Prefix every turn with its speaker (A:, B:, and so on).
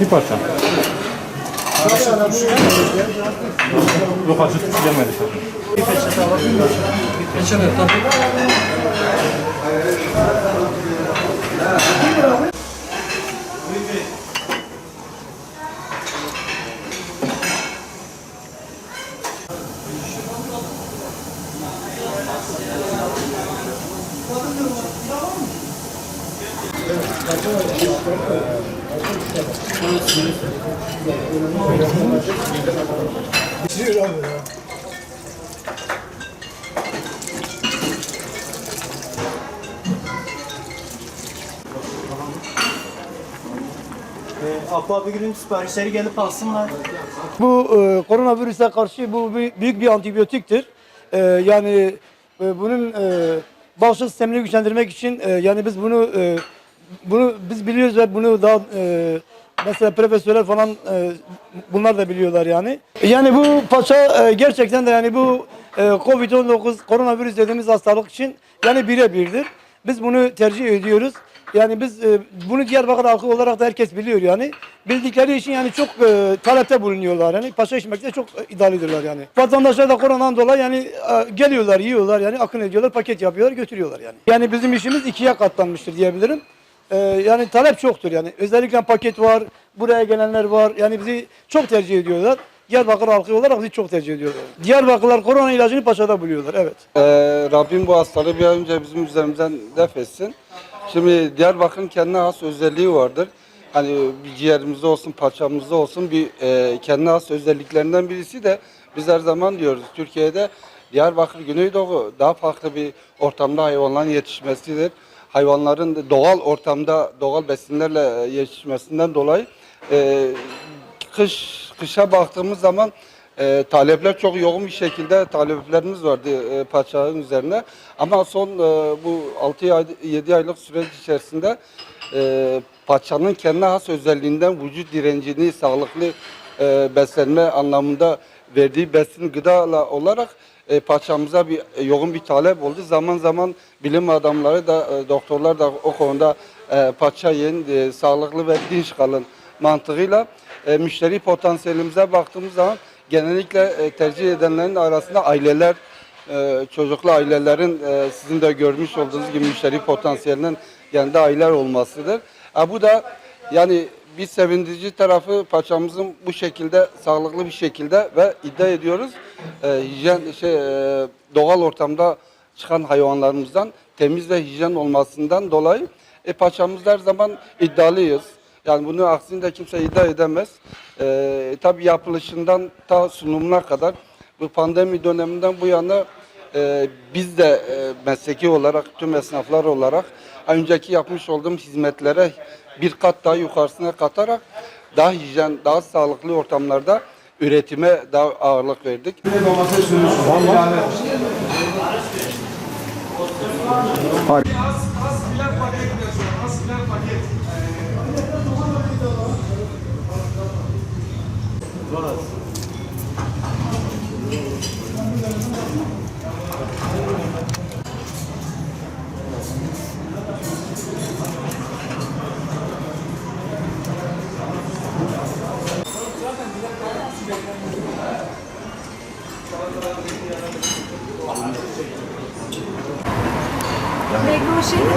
A: Bir parça. Yok acı gelmedi tabii.
B: Ee, Abba bir günün siparişleri gelip alsınlar.
C: Bu e, koronavirüse karşı bu bir- büyük bir antibiyotiktir. E, yani e, bunun e, bağışıklık sistemini güçlendirmek için e, yani biz bunu e, bunu biz biliyoruz ve bunu daha e, mesela profesörler falan e, bunlar da biliyorlar yani. Yani bu paça e, gerçekten de yani bu e, Covid-19 koronavirüs dediğimiz hastalık için yani birebirdir. Biz bunu tercih ediyoruz. Yani biz e, bunu Diyarbakır halkı olarak da herkes biliyor yani. Bildikleri için yani çok e, talepte bulunuyorlar yani. Paşa içmekte çok e, iddialıdırlar yani. Vatandaşlar da koronadan dolayı yani e, geliyorlar, yiyorlar yani akın ediyorlar, paket yapıyorlar, götürüyorlar yani. Yani bizim işimiz ikiye katlanmıştır diyebilirim. E, yani talep çoktur yani. Özellikle paket var, buraya gelenler var. Yani bizi çok tercih ediyorlar. Diyarbakır halkı olarak bizi çok tercih ediyorlar. Diyarbakırlar korona ilacını Paşa'da buluyorlar, evet.
D: Ee, Rabbim bu hastalığı bir an önce bizim üzerimizden def etsin. Şimdi Diyarbakır'ın kendine has özelliği vardır. Hani bir ciğerimizde olsun, parçamızda olsun bir e, kendine has özelliklerinden birisi de biz her zaman diyoruz Türkiye'de Diyarbakır Güneydoğu daha farklı bir ortamda hayvanların yetişmesidir. Hayvanların doğal ortamda doğal besinlerle yetişmesinden dolayı e, kış kışa baktığımız zaman e, talepler çok yoğun bir şekilde taleplerimiz vardı e, paçağın üzerine. Ama son e, bu 6 ay 7 aylık süreç içerisinde e, paçanın kendine has özelliğinden vücut direncini sağlıklı e, beslenme anlamında verdiği besin gıda olarak e, paçamıza bir e, yoğun bir talep oldu. Zaman zaman bilim adamları da e, doktorlar da o konuda e, paça yiyin, e, sağlıklı ve dinç kalın mantığıyla e, müşteri potansiyelimize baktığımız zaman genellikle e, tercih edenlerin arasında aileler, e, çocuklu ailelerin e, sizin de görmüş olduğunuz gibi müşteri potansiyelinin yanında aileler olmasıdır. E, bu da yani bir sevindirici tarafı paçamızın bu şekilde sağlıklı bir şekilde ve iddia ediyoruz e, hijyen şey e, doğal ortamda çıkan hayvanlarımızdan temiz ve hijyen olmasından dolayı e, paçamızda her zaman iddialıyız. Yani bunu aksinde kimse iddia edemez. E, tabii yapılışından ta sunumuna kadar bu pandemi döneminden bu yana e, biz de e, mesleki olarak tüm esnaflar olarak önceki yapmış olduğum hizmetlere bir kat daha yukarısına katarak daha hijyen, daha sağlıklı ortamlarda üretime daha ağırlık verdik.
E: Negro şey mi?